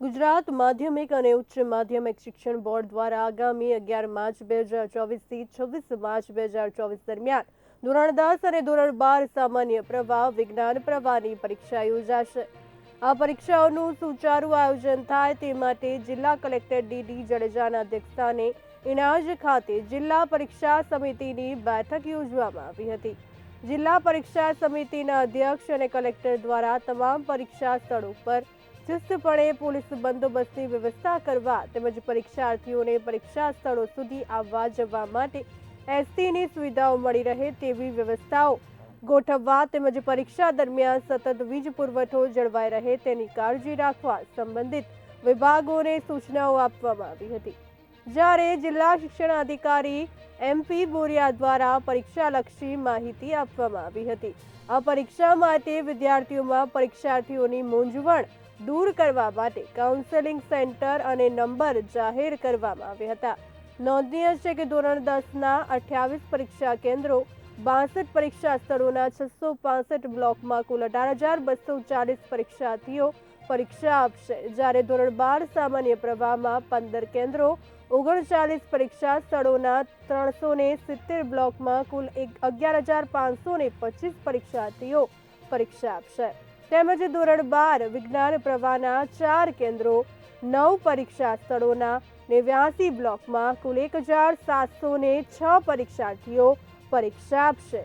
ગુજરાત માધ્યમિક અને ઉચ્ચ માધ્યમિક શિક્ષણ બોર્ડ દ્વારા આગામી અગિયાર માર્ચ બે હજાર ચોવીસથી છવ્વીસ માર્ચ બે હજાર ચોવીસ દરમિયાન ધોરણ દસ અને ધોરણ બાર સામાન્ય પ્રવાહ, વિજ્ઞાન પ્રવાહની પરીક્ષા યોજાશે. આ પરીક્ષાઓનું સુચારુ આયોજન થાય તે માટે જિલ્લા કલેક્ટર ડીડી જાડેજાના અધ્યક્ષસ્થાને ઇનાજ ખાતે જિલ્લા પરીક્ષા સમિતિની બેઠક યોજવામાં આવી હતી. જિલ્લા પરીક્ષા સમિતિના અધ્યક્ષ અને કલેક્ટર દ્વારા તમામ પરીક્ષા સ્થળો પર ચુસ્તપણે પોલીસ બંદોબસ્તની વ્યવસ્થા કરવા તેમજ પરીક્ષાર્થીઓને પરીક્ષા સ્થળો સુધી આવવા જવા માટે એસટીની સુવિધાઓ મળી રહે તેવી વ્યવસ્થાઓ ગોઠવવા તેમજ પરીક્ષા દરમિયાન સતત વીજ પુરવઠો જળવાઈ રહે તેની કાળજી રાખવા સંબંધિત વિભાગોને સૂચનાઓ આપવામાં આવી હતી. જ્યારે જિલ્લા શિક્ષણ અધિકારી એમપી બોરિયા દ્વારા પરીક્ષાલક્ષી માહિતી આપવામાં આવી હતી. આ પરીક્ષા માટે વિદ્યાર્થીઓમાં પરીક્ષાર્થીઓની મૂંઝવણ દૂર કરવા માટે કાઉન્સેલિંગ સેન્ટર અને નંબર જાહેર કરવામાં આવ્યા હતા. નોંધનીય છે કે ધોરણ દસના અઠ્યાવીસ પરીક્ષા કેન્દ્રો બાસઠ પરીક્ષા સ્થળોના છસો પાસઠ બ્લોકમાં કુલ અઢાર હજાર બસો ચાલીસ પરીક્ષાર્થીઓ પરીક્ષા આપશે. જ્યારે ધોરણ બાર સામાન્ય પ્રવાહમાં પંદર કેન્દ્રો ઓગણચાલીસ પરીક્ષા સ્થળોના ત્રણસો ને સિત્તેર બ્લોકમાં કુલ એક અગિયાર હજાર પાંચસો ને પચીસ પરીક્ષાર્થીઓ પરીક્ષા આપશે. તેમજ ધોરણ બાર વિજ્ઞાન પ્રવાહના ચાર કેન્દ્રો નવ પરીક્ષા સ્થળોના નેવ્યાસી બ્લોકમાં કુલ એક હજાર સાતસો ને છ પરીક્ષાર્થીઓ પરીક્ષા આપશે.